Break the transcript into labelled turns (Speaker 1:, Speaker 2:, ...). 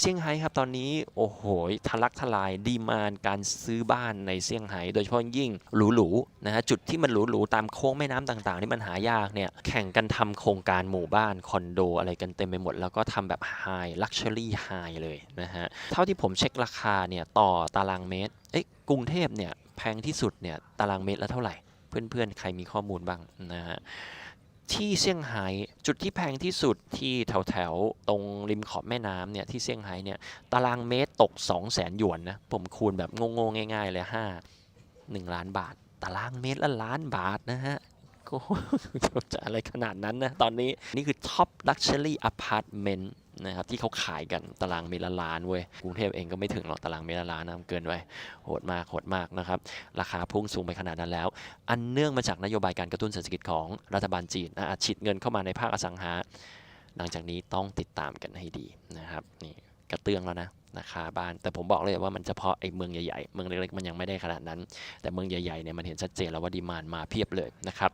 Speaker 1: เซี่ยงไฮ้ครับตอนนี้โอ้โหทะลักทลายดีมานการซื้อบ้านในเซี่ยงไฮ้โดยเฉพาะยิ่งหรูๆนะฮะจุดที่มันหรูๆตามโค้งแม่น้ำต่างๆที่มันหายากเนี่ยแข่งกันทำโครงการหมู่บ้านคอนโดอะไรกันเต็มไปหมด แล้วก็ทำแบบไฮลักชัวรี่ไฮเลยนะฮะเท่าที่ผมเช็คราคาเนี่ยต่อตารางเมตรเอ๊ะกรุงเทพเนี่ยแพงที่สุดเนี่ยตารางเมตรละเท่าไหร่ เพื่อนๆใครมีข้อมูลบ้างนะฮะ ที่เซี่ยงไฮ้จุดที่แพงที่สุดที่แถวแถวๆตรงริมขอบแม่น้ำเนี่ยที่เซี่ยงไฮ้เนี่ยตารางเมตรตก 2 0 0แสนหยวนนะผมคูณแบบงงๆง่าย ๆ เลย 5 1 ล้านบาท ตารางเมตรละล้านบาทนะฮะ โอ้จะอะไรขนาดนั้นนะ ตอนนี้นี่คือ Top Luxury Apartment นต์นะครับที่เขาขายกันตารางเมลล้านเว้ยกรุงเทพเองก็ไม่ถึงหรอกตารางเมลล้านนะเกินไปโหดมากโหดมากนะครับ ราคาพุ่งสูงไปขนาดนั้นแล้ว อันเนื่องมาจากนโยบายการกระตุ้นเศรษฐกิจของรัฐบาลจีนนะอัดฉีดเงินเข้ามาในภาคอสังหา หลังจากนี้ต้องติดตามกันให้ดีนะครับนี่ กระเตื้องแล้วนะราคาบ้าน แต่ผมบอกเลยว่ามันเฉพาะไอ้เมืองใหญ่ๆ เมืองเล็กๆ มันยังไม่ได้ขนาดนั้น แต่เมืองใหญ่ๆเนี่ยมันเห็นชัดเจนแล้วว่าดีมานมาเพียบเลยนะครับ